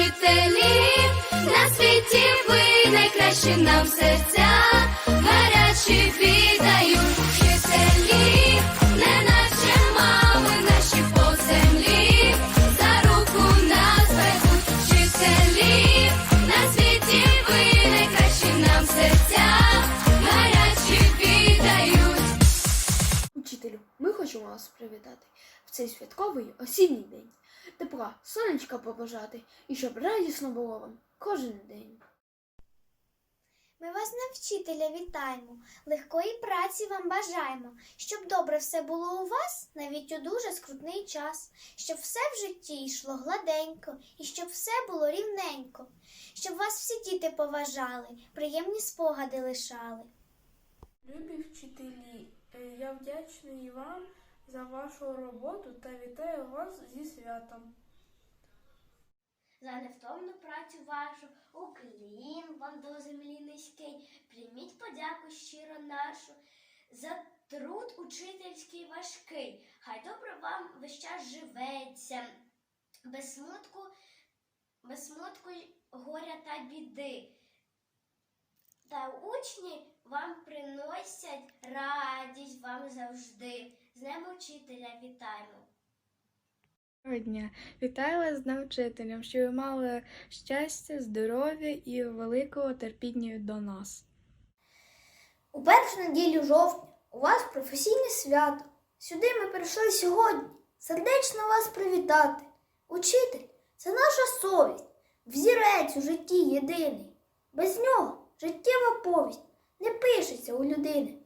вчителі, на світі ви найкращі нам серця, хочемо вас привітати в цей святковий осінній день. Тепла, сонечка побажати, і щоб радісно було вам кожен день. Ми вас на вчителя вітаємо, легкої праці вам бажаємо, щоб добре все було у вас навіть у дуже скрутний час, щоб все в житті йшло гладенько і щоб все було рівненько, щоб вас всі діти поважали, приємні спогади лишали. Любі вчителі, я вдячний вам за вашу роботу та вітаю вас зі святом. За невтомну працю вашу, уклін вам до землі низький, прийміть подяку щиро нашу, за труд учительський важкий, хай добре вам весь час живеться, без смутку, без смутку горя та біди. Та учні вам приносять радість вам завжди. З Днем учителя вітаємо. Доброго дня! Вітаю вас з Днем вчителем, що ви мали щастя, здоров'я і великого терпіння до нас. У першу неділю жовтня у вас професійне свято. Сюди ми прийшли сьогодні сердечно вас привітати. Учитель це наша совість, взірець у житті єдиний. Без нього життєва повість не пишеться у людини.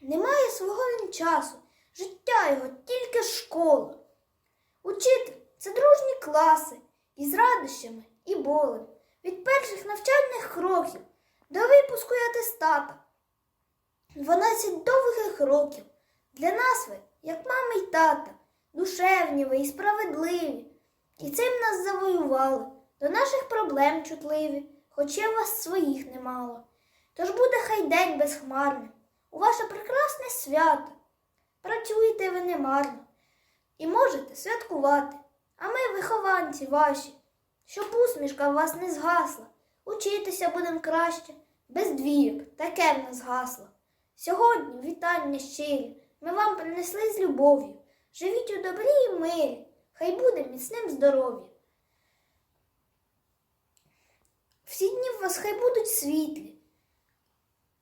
Немає свого він часу, життя його тільки школа. Учитель це дружні класи із радощами і болем. Від перших навчальних кроків до випуску й атестата. 12 довгих років. Для нас ви, як мама й тата, душевні ви і справедливі. І цим нас завоювали, до наших проблем чутливі, хоч є у вас своїх немало. Тож буде хай день безхмарним, у ваше прекрасне свято. Працюєте ви немарно і можете святкувати. А ми, вихованці ваші, щоб усмішка в вас не згасла. Учитися будем краще, без двійок, таке в нас гасло. Сьогодні вітання щирі, ми вам принесли з любов'ю. Живіть у добрі і мирі, хай буде міцним здоров'я. Всі дні в вас хай будуть світлі.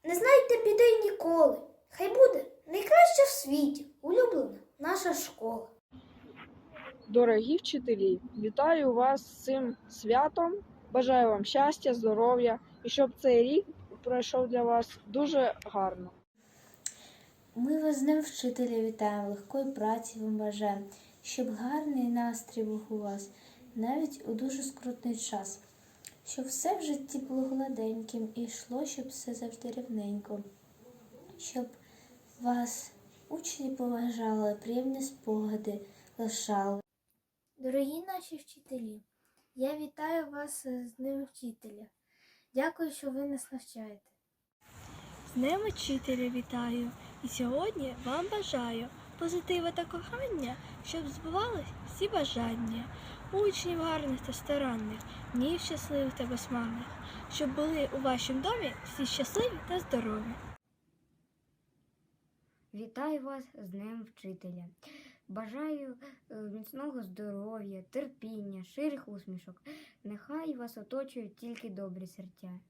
Не знайте біди ніколи. Хай буде найкраща в світі, улюблена наша школа. Дорогі вчителі, вітаю вас з цим святом. Бажаю вам щастя, здоров'я і щоб цей рік пройшов для вас дуже гарно. Ми вас з Днем вчителя вітаємо, легкої праці вам бажаємо, щоб гарний настрій був у вас, навіть у дуже скрутний час, щоб все в житті було гладеньким і йшло, щоб все завжди рівненько, щоб вас учні поважали, приємні спогади лишали. Дорогі наші вчителі, я вітаю вас з Днем вчителя. Дякую, що ви нас навчаєте. З Днем учителя вітаю і сьогодні вам бажаю позитива та кохання, щоб збувались всі бажання, учнів гарних та старанних, днів щасливих та безмарних, щоб були у вашому домі всі щасливі та здорові. Вітаю вас з Днем Вчителя. Бажаю е, міцного здоров'я, терпіння, ширих усмішок. Нехай вас оточують тільки добрі серця.